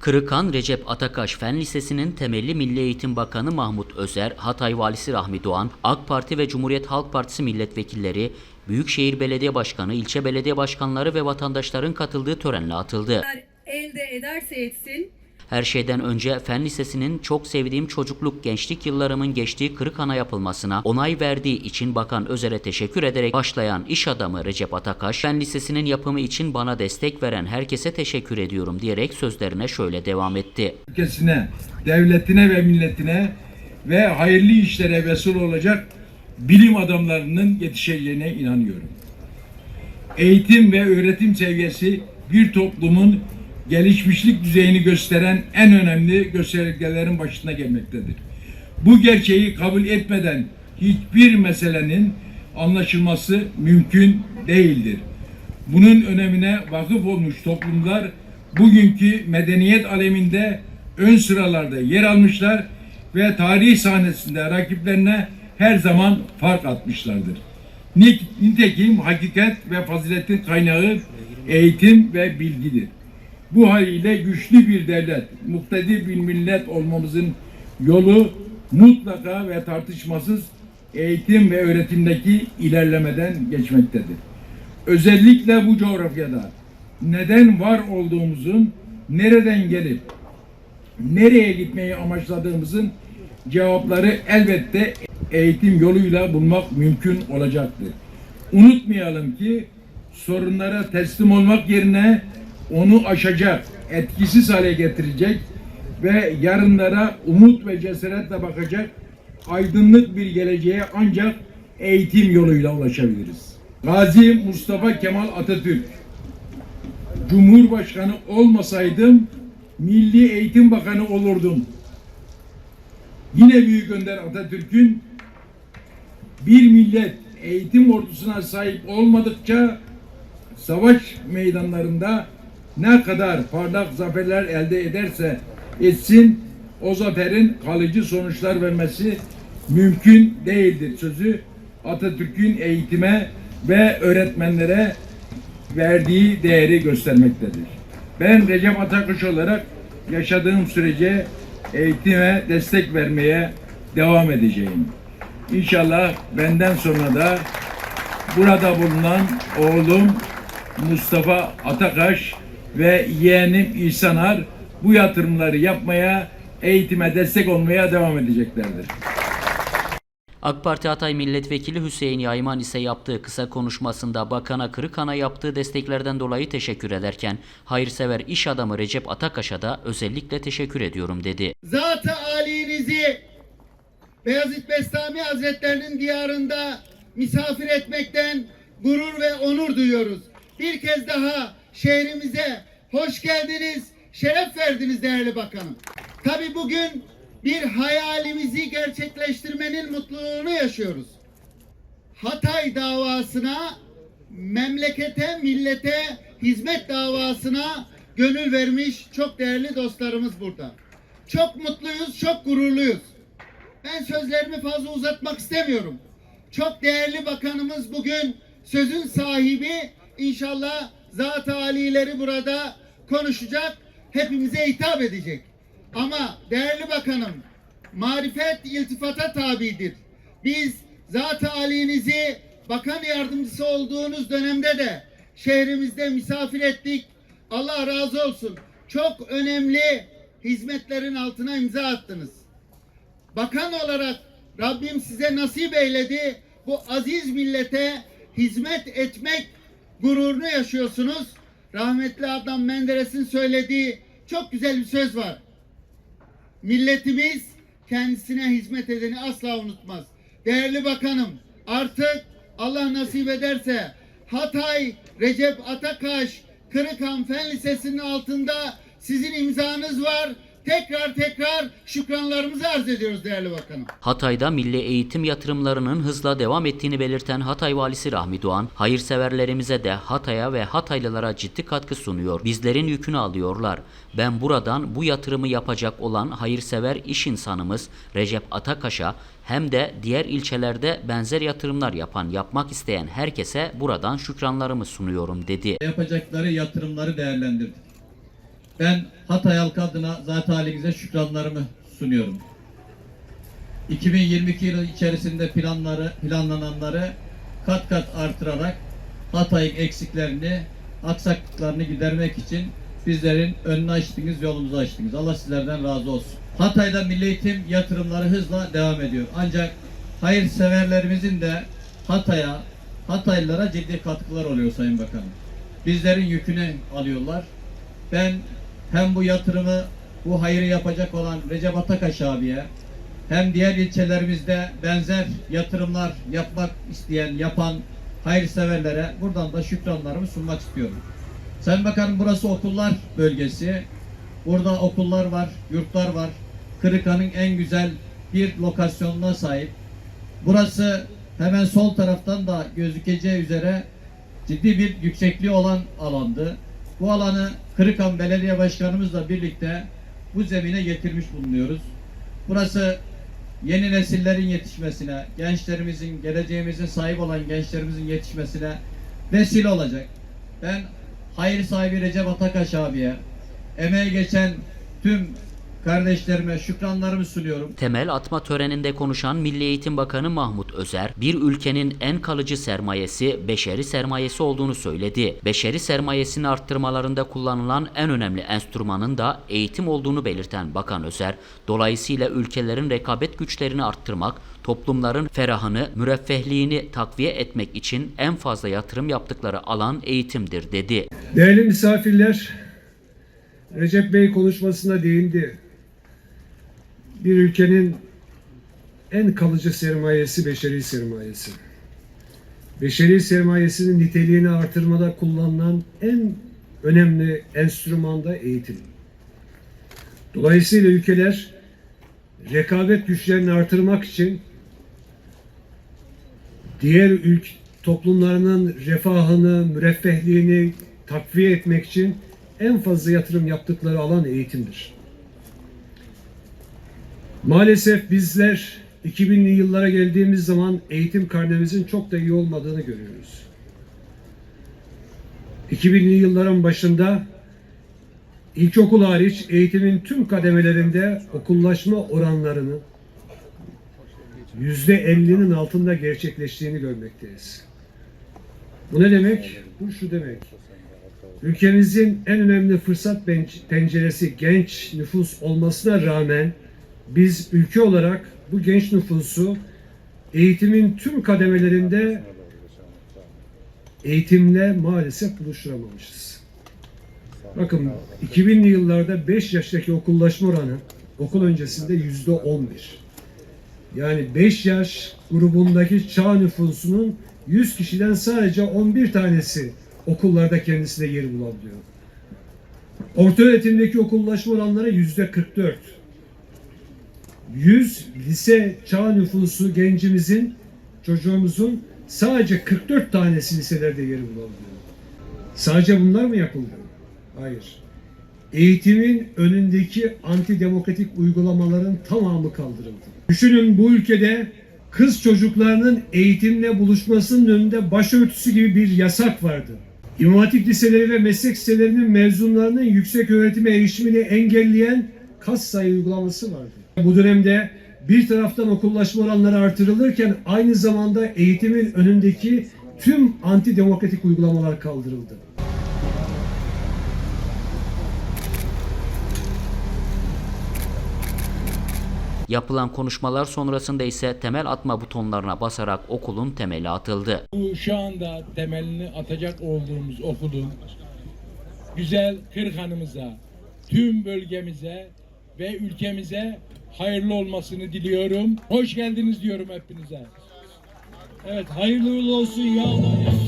Kırıkan Recep Atakaş Fen Lisesi'nin temelli Milli Eğitim Bakanı Mahmut Özer, Hatay Valisi Rahmi Doğan, AK Parti ve Cumhuriyet Halk Partisi milletvekilleri, Büyükşehir Belediye Başkanı, ilçe belediye başkanları ve vatandaşların katıldığı törenle atıldı. elde ederse etsin Her şeyden önce Fen Lisesi'nin çok sevdiğim çocukluk gençlik yıllarımın geçtiği Kırıkhan'a yapılmasına onay verdiği için Bakan Özer'e teşekkür ederek başlayan iş adamı Recep Atakaş, Fen Lisesi'nin yapımı için bana destek veren herkese teşekkür ediyorum diyerek sözlerine şöyle devam etti. ülkesine, devletine ve milletine ve hayırlı işlere vesile olacak bilim adamlarının yetişeceğine inanıyorum. Eğitim ve öğretim seviyesi bir toplumun gelişmişlik düzeyini gösteren en önemli göstergelerin başına gelmektedir. Bu gerçeği kabul etmeden hiçbir meselenin anlaşılması mümkün değildir. Bunun önemine vakıf olmuş toplumlar bugünkü medeniyet aleminde ön sıralarda yer almışlar ve tarih sahnesinde rakiplerine her zaman fark atmışlardır. Ni- Nitekim hakikat ve faziletin kaynağı eğitim ve bilgidir. Bu haliyle güçlü bir devlet, muktedir bir millet olmamızın yolu mutlaka ve tartışmasız eğitim ve öğretimdeki ilerlemeden geçmektedir. Özellikle bu coğrafyada neden var olduğumuzun, nereden gelip nereye gitmeyi amaçladığımızın cevapları elbette eğitim yoluyla bulmak mümkün olacaktır. Unutmayalım ki sorunlara teslim olmak yerine onu aşacak, etkisiz hale getirecek ve yarınlara umut ve cesaretle bakacak aydınlık bir geleceğe ancak eğitim yoluyla ulaşabiliriz. Gazi Mustafa Kemal Atatürk Cumhurbaşkanı olmasaydım Milli Eğitim Bakanı olurdum. Yine Büyük Önder Atatürk'ün bir millet eğitim ordusuna sahip olmadıkça savaş meydanlarında ne kadar parlak zaferler elde ederse etsin o zaferin kalıcı sonuçlar vermesi mümkün değildir sözü Atatürk'ün eğitime ve öğretmenlere verdiği değeri göstermektedir. Ben Recep Atakuş olarak yaşadığım sürece eğitime destek vermeye devam edeceğim. İnşallah benden sonra da burada bulunan oğlum Mustafa Atakaş ve yeğenim İhsanar bu yatırımları yapmaya, eğitime destek olmaya devam edeceklerdir. AK Parti Hatay Milletvekili Hüseyin Yayman ise yaptığı kısa konuşmasında Bakan'a Kırıkhan'a yaptığı desteklerden dolayı teşekkür ederken hayırsever iş adamı Recep Atakaş'a da özellikle teşekkür ediyorum dedi. Zat-ı alinizi Beyazıt Bestami Hazretlerinin diyarında misafir etmekten gurur ve onur duyuyoruz. Bir kez daha şehrimize hoş geldiniz, şeref verdiniz değerli bakanım. Tabi bugün bir hayalimizi gerçekleştirmenin mutluluğunu yaşıyoruz. Hatay davasına, memlekete, millete, hizmet davasına gönül vermiş çok değerli dostlarımız burada. Çok mutluyuz, çok gururluyuz. Ben sözlerimi fazla uzatmak istemiyorum. Çok değerli bakanımız bugün sözün sahibi inşallah zat-ı alileri burada konuşacak, hepimize hitap edecek. Ama değerli bakanım, marifet iltifata tabidir. Biz zat-ı alinizi bakan yardımcısı olduğunuz dönemde de şehrimizde misafir ettik. Allah razı olsun. Çok önemli hizmetlerin altına imza attınız. Bakan olarak Rabbim size nasip eyledi. Bu aziz millete hizmet etmek gururunu yaşıyorsunuz. Rahmetli Adnan Menderes'in söylediği çok güzel bir söz var. Milletimiz kendisine hizmet edeni asla unutmaz. Değerli bakanım artık Allah nasip ederse Hatay Recep Atakaş Kırıkhan Fen Lisesi'nin altında sizin imzanız var. Tekrar tekrar şükranlarımızı arz ediyoruz değerli bakanım. Hatay'da milli eğitim yatırımlarının hızla devam ettiğini belirten Hatay Valisi Rahmi Doğan, hayırseverlerimize de Hatay'a ve Hataylılara ciddi katkı sunuyor. Bizlerin yükünü alıyorlar. Ben buradan bu yatırımı yapacak olan hayırsever iş insanımız Recep Atakaş'a hem de diğer ilçelerde benzer yatırımlar yapan, yapmak isteyen herkese buradan şükranlarımı sunuyorum dedi. yapacakları yatırımları değerlendirdik. Ben Hatay halkı adına zat halinize şükranlarımı sunuyorum. 2022 yılı içerisinde planları planlananları kat kat artırarak Hatay eksiklerini, aksaklıklarını gidermek için bizlerin önünü açtınız, yolumuzu açtınız. Allah sizlerden razı olsun. Hatay'da milli eğitim yatırımları hızla devam ediyor. Ancak hayırseverlerimizin de Hatay'a, Hataylılara ciddi katkılar oluyor Sayın Bakanım. Bizlerin yükünü alıyorlar. Ben hem bu yatırımı, bu hayrı yapacak olan Recep Atakaş abiye, hem diğer ilçelerimizde benzer yatırımlar yapmak isteyen, yapan hayırseverlere buradan da şükranlarımı sunmak istiyorum. Sayın Bakanım burası okullar bölgesi. Burada okullar var, yurtlar var. Kırıkhan'ın en güzel bir lokasyonuna sahip. Burası hemen sol taraftan da gözükeceği üzere ciddi bir yüksekliği olan alandı. Bu alanı Kırıkhan Belediye Başkanımızla birlikte bu zemine getirmiş bulunuyoruz. Burası yeni nesillerin yetişmesine, gençlerimizin, geleceğimizin sahip olan gençlerimizin yetişmesine vesile olacak. Ben hayır sahibi Recep Atakaş abiye, emeği geçen tüm kardeşlerime şükranlarımı sunuyorum. Temel atma töreninde konuşan Milli Eğitim Bakanı Mahmut Özer, bir ülkenin en kalıcı sermayesi beşeri sermayesi olduğunu söyledi. Beşeri sermayesini arttırmalarında kullanılan en önemli enstrümanın da eğitim olduğunu belirten Bakan Özer, dolayısıyla ülkelerin rekabet güçlerini arttırmak, toplumların ferahını, müreffehliğini takviye etmek için en fazla yatırım yaptıkları alan eğitimdir dedi. Değerli misafirler, Recep Bey konuşmasına değindi. Bir ülkenin en kalıcı sermayesi beşeri sermayesi. Beşeri sermayesinin niteliğini artırmada kullanılan en önemli enstrüman da eğitim. Dolayısıyla ülkeler rekabet güçlerini artırmak için diğer ülk toplumlarının refahını, müreffehliğini takviye etmek için en fazla yatırım yaptıkları alan eğitimdir. Maalesef bizler 2000'li yıllara geldiğimiz zaman eğitim karnemizin çok da iyi olmadığını görüyoruz. 2000'li yılların başında ilkokul hariç eğitimin tüm kademelerinde okullaşma oranlarının yüzde 50'nin altında gerçekleştiğini görmekteyiz. Bu ne demek? Bu şu demek. Ülkemizin en önemli fırsat pen- penceresi genç nüfus olmasına rağmen biz ülke olarak bu genç nüfusu eğitimin tüm kademelerinde eğitimle maalesef buluşturamamışız. Bakın 2000'li yıllarda 5 yaştaki okullaşma oranı okul öncesinde yüzde 11. Yani 5 yaş grubundaki çağ nüfusunun 100 kişiden sadece 11 tanesi okullarda kendisine yer bulabiliyor. Orta öğretimdeki okullaşma oranları yüzde 44. 100 lise çağ nüfusu gencimizin, çocuğumuzun sadece 44 tanesi liselerde yer bulabiliyor. Sadece bunlar mı yapıldı? Hayır. Eğitimin önündeki antidemokratik uygulamaların tamamı kaldırıldı. Düşünün bu ülkede kız çocuklarının eğitimle buluşmasının önünde başörtüsü gibi bir yasak vardı. İmam Hatip liseleri ve meslek liselerinin mezunlarının yüksek öğretime erişimini engelleyen kas sayı uygulaması vardı. Bu dönemde bir taraftan okullaşma oranları artırılırken aynı zamanda eğitimin önündeki tüm antidemokratik uygulamalar kaldırıldı. Yapılan konuşmalar sonrasında ise temel atma butonlarına basarak okulun temeli atıldı. Bu şu anda temelini atacak olduğumuz okulun güzel Kırkhan'ımıza, tüm bölgemize ve ülkemize hayırlı olmasını diliyorum. Hoş geldiniz diyorum hepinize. Evet hayırlı olsun ya Allah.